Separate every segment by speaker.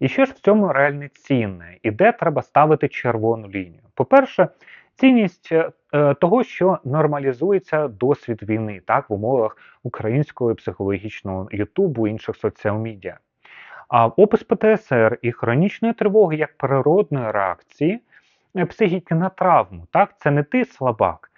Speaker 1: І що ж в цьому реально цінне, і де треба ставити червону лінію? По-перше, цінність е, е, того, що нормалізується досвід війни, так, в умовах українського психологічного ютубу інших соціал-медіа. А опис ПТСР і хронічної тривоги як природної реакції е, психіки на травму, так, це не ти слабак.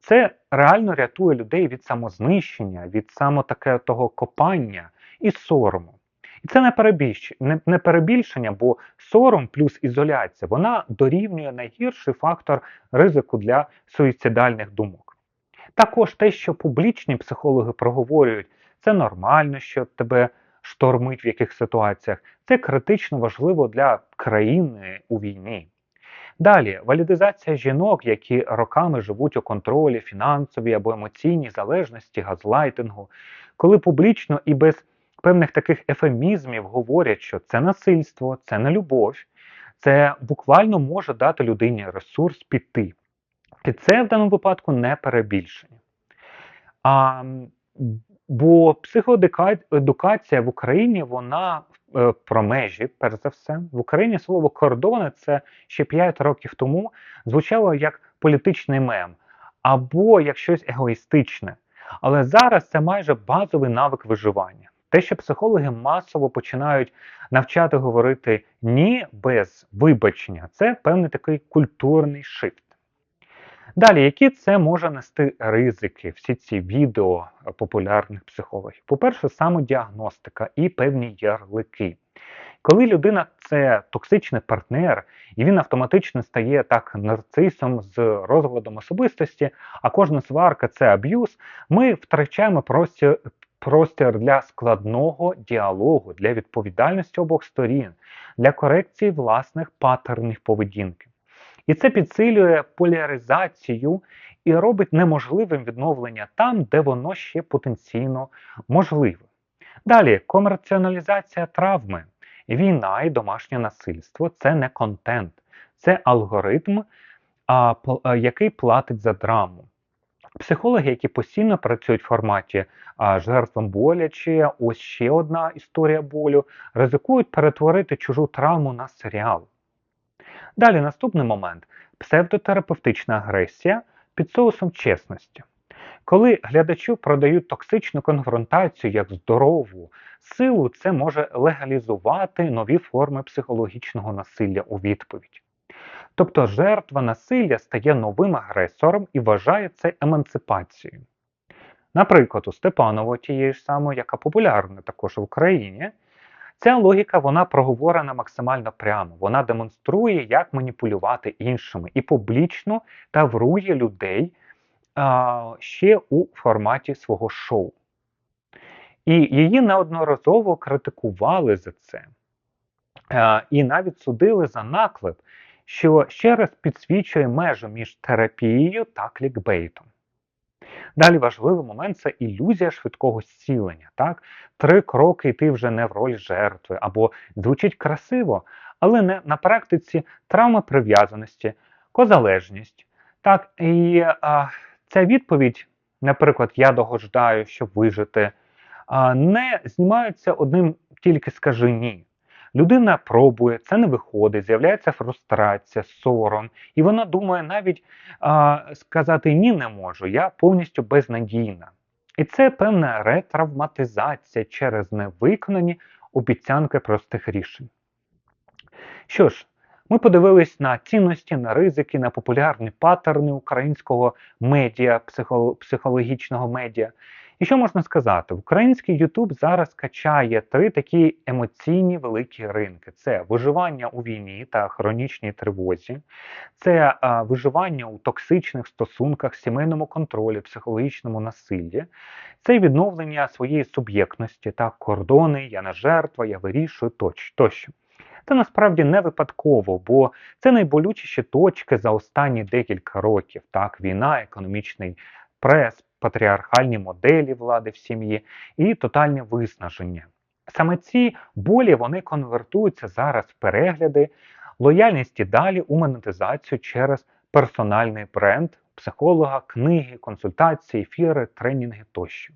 Speaker 1: Це реально рятує людей від самознищення, від само таке того копання і сорому. І це не перебільш... не, не перебільшення, бо сором плюс ізоляція вона дорівнює найгірший фактор ризику для суїцидальних думок. Також те, що публічні психологи проговорюють, це нормально, що тебе штормить в яких ситуаціях, це критично важливо для країни у війні. Далі, валідизація жінок, які роками живуть у контролі, фінансовій або емоційній залежності, газлайтингу, коли публічно і без певних таких ефемізмів говорять, що це насильство, це не любов, це буквально може дати людині ресурс піти. І це в даному випадку не перебільшення. А, Бо психоедукація в Україні вона е, про межі, перш за все. В Україні слово кордони це ще 5 років тому звучало як політичний мем або як щось егоїстичне. Але зараз це майже базовий навик виживання. Те, що психологи масово починають навчати говорити ні без вибачення, це певний такий культурний шифт. Далі, які це може нести ризики, всі ці відео популярних психологів? По-перше, самодіагностика і певні ярлики. Коли людина це токсичний партнер, і він автоматично стає так нарцисом з розладом особистості, а кожна сварка це аб'юз, ми втрачаємо простір, простір для складного діалогу, для відповідальності обох сторін, для корекції власних паттернів поведінки. І це підсилює поляризацію і робить неможливим відновлення там, де воно ще потенційно можливе. Далі, комерціоналізація травми. Війна і домашнє насильство це не контент, це алгоритм, який платить за драму. Психологи, які постійно працюють в форматі а, жертвам боляче, ось ще одна історія болю, ризикують перетворити чужу травму на серіал. Далі наступний момент псевдотерапевтична агресія під соусом чесності. Коли глядачу продають токсичну конфронтацію як здорову силу, це може легалізувати нові форми психологічного насилля у відповідь. Тобто жертва насилля стає новим агресором і вважає це емансипацією. Наприклад, у Степанова, тієї ж самої, яка популярна також в Україні, ця логіка вона проговорена максимально прямо. Вона демонструє, як маніпулювати іншими і публічно таврує людей а, ще у форматі свого шоу. І її неодноразово критикували за це. І навіть судили за наклеп, що ще раз підсвічує межу між терапією та клікбейтом. Далі важливий момент це ілюзія швидкого зцілення. Так? Три кроки і ти вже не в роль жертви, або звучить красиво, але не на практиці травма прив'язаності, козалежність. Так, І а, ця відповідь, наприклад, я догождаю, щоб вижити, а, не знімаються одним тільки скажи ні. Людина пробує, це не виходить, з'являється фрустрація, сором, і вона думає навіть а, сказати ні не можу, я повністю безнадійна. І це певна ретравматизація через невиконані обіцянки простих рішень. Що ж, ми подивились на цінності, на ризики, на популярні паттерни українського медіа, психологічного медіа. І що можна сказати? Український Ютуб зараз качає три такі емоційні великі ринки: це виживання у війні та хронічній тривозі, це а, виживання у токсичних стосунках, сімейному контролі, психологічному насиллі, це відновлення своєї суб'єктності та кордони, я не жертва, я вирішую тощо. Це насправді не випадково, бо це найболючіші точки за останні декілька років. Так, війна, економічний прес, патріархальні моделі влади в сім'ї і тотальне виснаження. Саме ці болі вони конвертуються зараз в перегляди, лояльність і далі у монетизацію через персональний бренд, психолога, книги, консультації, ефіри, тренінги тощо.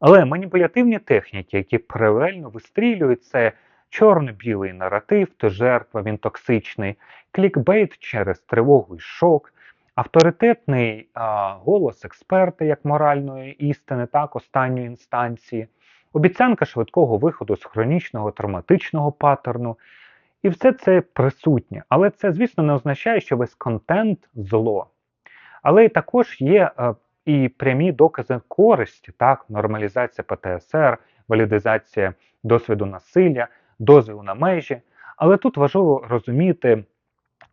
Speaker 1: Але маніпулятивні техніки, які паралельно вистрілюють, це чорно-білий наратив, ти жертва, він токсичний, клікбейт через тривогу і шок, авторитетний а, голос експерта як моральної істини, так, останньої інстанції, обіцянка швидкого виходу з хронічного травматичного паттерну. І все це присутнє. Але це, звісно, не означає, що весь контент зло. Але також є е, і прямі докази користі, так, нормалізація ПТСР, валідизація досвіду насилля, дозвіл на межі. Але тут важливо розуміти,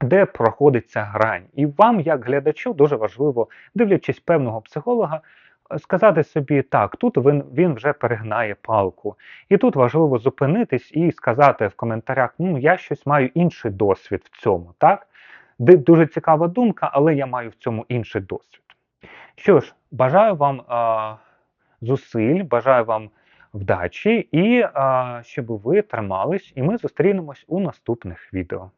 Speaker 1: де проходить ця грань. І вам, як глядачу, дуже важливо, дивлячись певного психолога, е, сказати собі, так, тут він, він вже перегнає палку. І тут важливо зупинитись і сказати в коментарях, ну, я щось маю інший досвід в цьому. так? Дуже цікава думка, але я маю в цьому інший досвід. Що ж, бажаю вам а, зусиль, бажаю вам вдачі і а, щоб ви тримались, і ми зустрінемось у наступних відео.